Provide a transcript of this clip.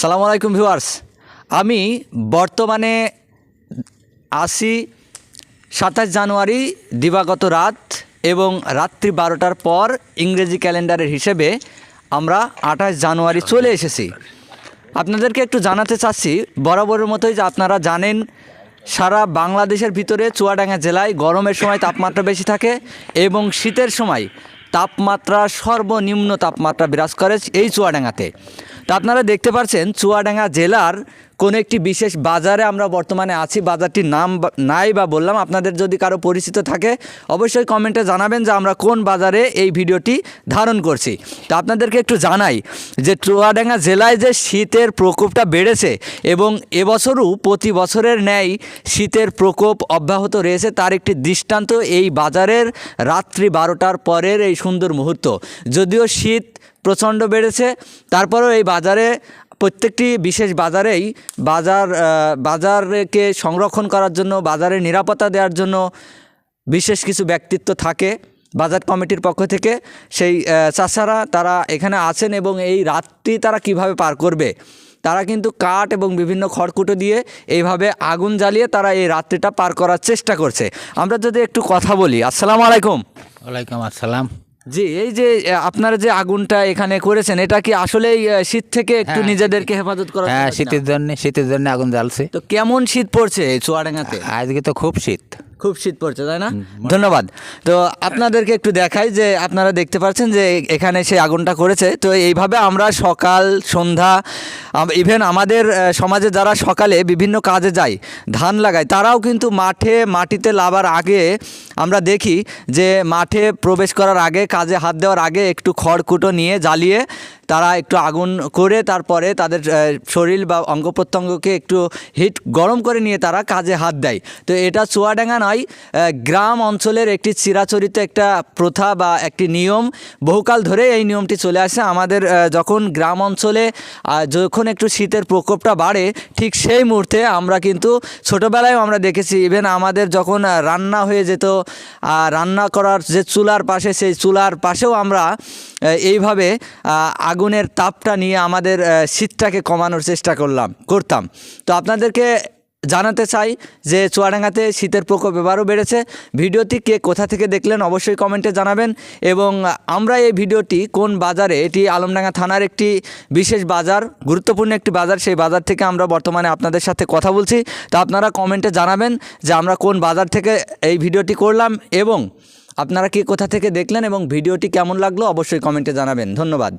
সালাম আলাইকুম ভিউয়ার্স। আমি বর্তমানে আসি সাতাশ জানুয়ারি দিবাগত রাত এবং রাত্রি বারোটার পর ইংরেজি ক্যালেন্ডারের হিসেবে আমরা আঠাশ জানুয়ারি চলে এসেছি। আপনাদেরকে একটু জানাতে চাচ্ছি, বরাবরের মতোই যে আপনারা জানেন, সারা বাংলাদেশের ভিতরে চুয়াডাঙ্গা জেলায় গরমের সময় তাপমাত্রা বেশি থাকে এবং শীতের সময় তাপমাত্রা সর্বনিম্ন তাপমাত্রা বিরাজ করে এই চুয়াডাঙ্গাতে। তো আপনারা দেখতে পাচ্ছেন চুয়াডাঙ্গা জেলার কোনো একটি বিশেষ বাজারে আমরা বর্তমানে আছি, বাজারটির নাম নাই বা বললাম। আপনাদের যদি কারও পরিচিত থাকে, অবশ্যই কমেন্টে জানাবেন যে আমরা কোন বাজারে এই ভিডিওটি ধারণ করছি। তো আপনাদেরকে একটু জানাই যে চুয়াডাঙ্গা জেলায় যে শীতের প্রকোপটা বেড়েছে এবং এবছরও প্রতি বছরের ন্যায় শীতের প্রকোপ অব্যাহত রয়েছে, তার একটি দৃষ্টান্ত এই বাজারের রাত্রি বারোটার পরের এই সুন্দর মুহূর্ত। যদিও শীত প্রচণ্ড বেড়েছে, তারপরেও এই বাজারে প্রত্যেকটি বিশেষ বাজারেই বাজার বাজারকে সংরক্ষণ করার জন্য, বাজারের নিরাপত্তা দেওয়ার জন্য বিশেষ কিছু ব্যক্তিত্ব থাকে বাজার কমিটির পক্ষ থেকে। সেই চাচারা তারা এখানে আছেন এবং এই রাতটি তারা কীভাবে পার করবে? তারা কিন্তু কাঠ এবং বিভিন্ন খড়কুটো দিয়ে এইভাবে আগুন জ্বালিয়ে তারা এই রাত্রিটা পার করার চেষ্টা করছে। আমরা যদি একটু কথা বলি। আসসালামু আলাইকুম। ওয়ালাইকুম আসসালাম। জি এই যে আপনারা যে আগুনটা এখানে করেছেন এটা কি আসলে শীত থেকে একটু হ্যাঁ, নিজেদেরকে হেফাজত করা হ্যাঁ শীতের জন্য শীতের জন্য আগুন জ্বালছে। তো কেমন শীত পড়ছে চুয়াডাঙ্গাতে? আজকে তো খুব শীত। খুব শীত পড়ছে, তাই না? ধন্যবাদ। তো আপনাদেরকে একটু দেখাই যে আপনারা দেখতে পাচ্ছেন যে এখানে সে আগুনটা করেছে। তো এইভাবে আমরা সকাল, সন্ধ্যা ইভেন আমাদের সমাজে যারা সকালে বিভিন্ন কাজে যায়, ধান লাগায়, তারাও কিন্তু মাঠে, মাটিতে লাবার আগে আমরা দেখি যে মাঠে প্রবেশ করার আগে, কাজে হাত দেওয়ার আগে একটু খড়কুটো নিয়ে জ্বালিয়ে তারা একটু আগুন করে তারপরে তাদের শরীর বা অঙ্গ প্রত্যঙ্গকে একটু হিট গরম করে নিয়ে তারা কাজে হাত দেয়। তো এটা চুয়াডাঙ্গা নয় গ্রাম অঞ্চলের একটি চিরাচরিত একটা প্রথা বা একটি নিয়ম। বহুকাল ধরে এই নিয়মটি চলে আসে। আমাদের যখন গ্রাম অঞ্চলে যখন একটু শীতের প্রকোপটা বাড়ে, ঠিক সেই মুহূর্তে আমরা কিন্তু ছোটোবেলায় আমরা দেখেছি, ইভেন আমাদের যখন রান্না হয়ে যেত রান্না করার যে চুলার পাশে, সেই চুলার পাশেও আমরা এইভাবে আগুনের তাপটা নিয়ে আমাদের শীতটাকে কমানোর চেষ্টা করলাম, করতাম। তো আপনাদেরকে জানাতে চাই যে চুয়াডাঙ্গাতে শীতের প্রকোপ এবারও বেড়েছে। ভিডিওটি কে কোথা থেকে দেখলেন অবশ্যই কমেন্টে জানাবেন। এবং আমরা এই ভিডিওটি কোন বাজারে, এটি আলমডাঙ্গা থানার একটি বিশেষ বাজার, গুরুত্বপূর্ণ একটি বাজার, সেই বাজার থেকে আমরা বর্তমানে আপনাদের সাথে কথা বলছি। তো আপনারা কমেন্টে জানাবেন যে আমরা কোন বাজার থেকে এই ভিডিওটি করলাম এবং আপনারা কে কোথা থেকে দেখলেন এবং ভিডিওটি কেমন লাগল অবশ্যই কমেন্টে জানাবেন। ধন্যবাদ।